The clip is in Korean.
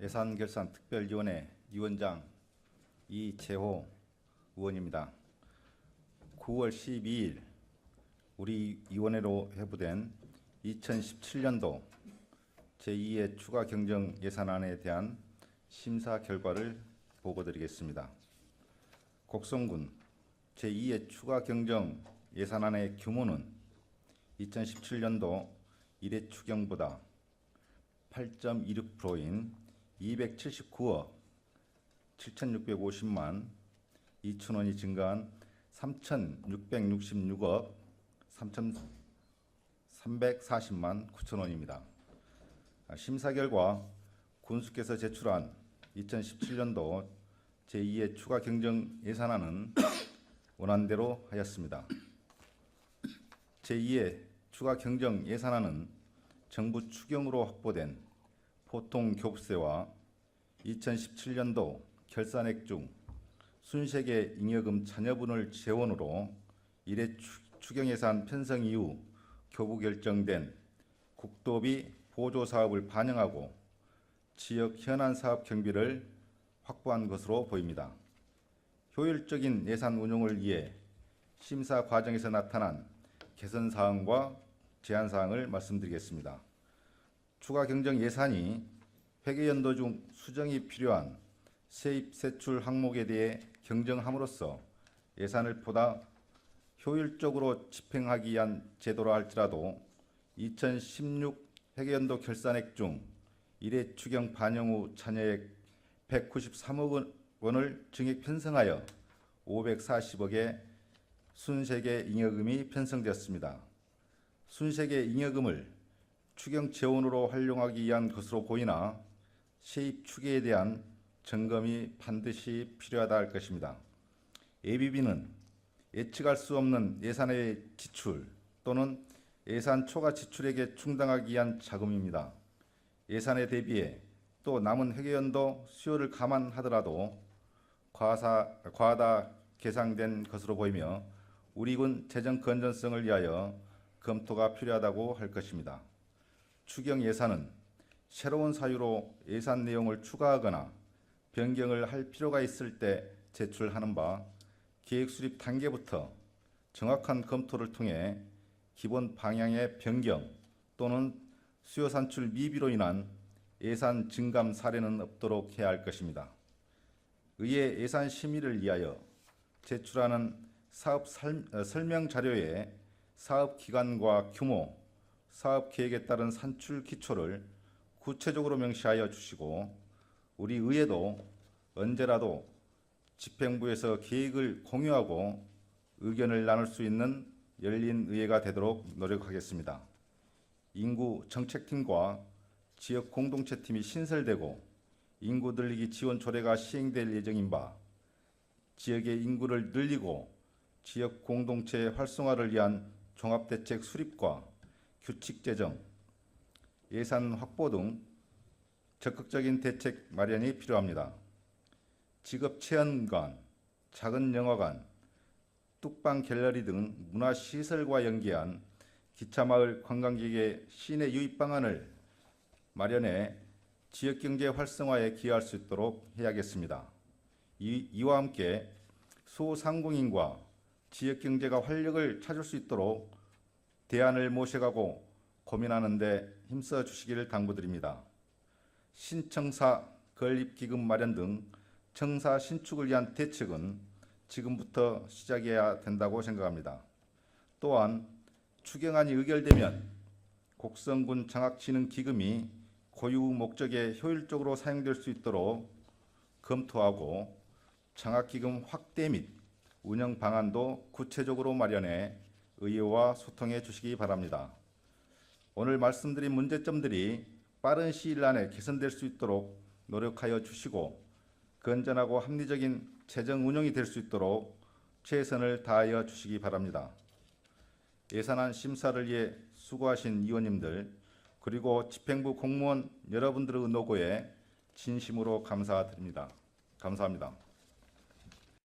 예산결산특별위원회 위원장 이재호 의원입니다. 9월 12일 우리 위원회로 회부된 2017년도 제2의 추가 경정 예산안에 대한 심사 결과를 보고드리겠습니다. 곡성군 제2의 추가 경정 예산안의 규모는 2017년도 1회 추경보다 8.26%인 279억 7,650만 2천 원이 증가한 3,666억 3,340만 9천 원입니다. 아, 심사 결과 군수께서 제출한 2017년도 제2의 추가 경정 예산안은 원안대로 하였습니다. 제2의 추가 경정 예산안은 정부 추경으로 확보된 보통 교부세와 2017년도 결산액 중 순세계 잉여금 잔여분을 재원으로 추- 추경예산 편성 이후 교부 결정된 국도비 보조 사업을 반영하고 지역 현안 사업 경비를 확보한 것으로 보입니다. 효율적인 예산 운용을 위해 심사 과정에서 나타난 개선 사항과 제한 사항을 말씀드리겠습니다. 추가 경정 예산이 회계 연도 중 수정이 필요한 세입 세출 항목에 대해 경정함으로써 예산을 보다 효율적으로 집행하기 위한 제도라 할지라도 2016 회계연도 결산액 중 1회 추경 반영 후 잔여액 193억 원을 증액 편성하여 540억의 순세계 잉여금이 편성되었습니다. 순세계 잉여금을 추경 재원으로 활용하기 위한 것으로 보이나 세입 추계에 대한 점검이 반드시 필요하다 할 것입니다. ABB는 예측할 수 없는 예산의 지출 또는 예산 초과 지출에게 충당하기 위한 자금입니다. 예산에 대비해 또 남은 회계연도 수요를 감안하더라도 과사, 과다 계상된 것으로 보이며 우리 군 재정 건전성을 위하여 검토가 필요하다고 할 것입니다. 추경 예산은 새로운 사유로 예산 내용을 추가하거나 변경을 할 필요가 있을 때 제출하는 바 계획 수립 단계부터 정확한 검토를 통해 기본 방향의 변경 또는 수요 산출 미비로 인한 예산 증감 사례는 없도록 해야 할 것입니다. 의회 예산 심의를 위하여 제출하는 사업 설- 어, 설명 자료에 사업 기간과 규모, 사업 계획에 따른 산출 기초를 구체적으로 명시하여 주시고 우리 의회도 언제라도 집행부에서 계획을 공유하고 의견을 나눌 수 있는 열린 의회가 되도록 노력하겠습니다. 인구 정책팀과 지역 공동체팀이 신설되고 인구 늘리기 지원 조례가 시행될 예정인 바 지역의 인구를 늘리고 지역 공동체 활성화를 위한 종합대책 수립과 규칙 제정, 예산 확보 등 적극적인 대책 마련이 필요합니다. 직업 체험관, 작은 영화관, 뚝방 갤러리 등 문화 시설과 연계한 기차마을 관광객의 시내 유입 방안을 마련해 지역 경제 활성화에 기여할 수 있도록 해야겠습니다. 이, 이와 함께 소상공인과 지역 경제가 활력을 찾을 수 있도록 대안을 모셔가고 고민하는데 힘써 주시기를 당부드립니다. 신청사 건립기금 마련 등 청사 신축을 위한 대책은 지금부터 시작해야 된다고 생각합니다. 또한 추경안이 의결되면 곡성군 장학진흥기금이 고유 목적에 효율적으로 사용될 수 있도록 검토하고 장학기금 확대 및 운영 방안도 구체적으로 마련해 의회와 소통해 주시기 바랍니다. 오늘 말씀드린 문제점들이 빠른 시일 안에 개선될 수 있도록 노력하여 주시고 건전하고 합리적인 재정 운영이 될 수 있도록 최선을 다하여 주시기 바랍니다. 예산안 심사를 위해 수고하신 위원님들 그리고 집행부 공무원 여러분들의 노고에 진심으로 감사드립니다. 감사합니다.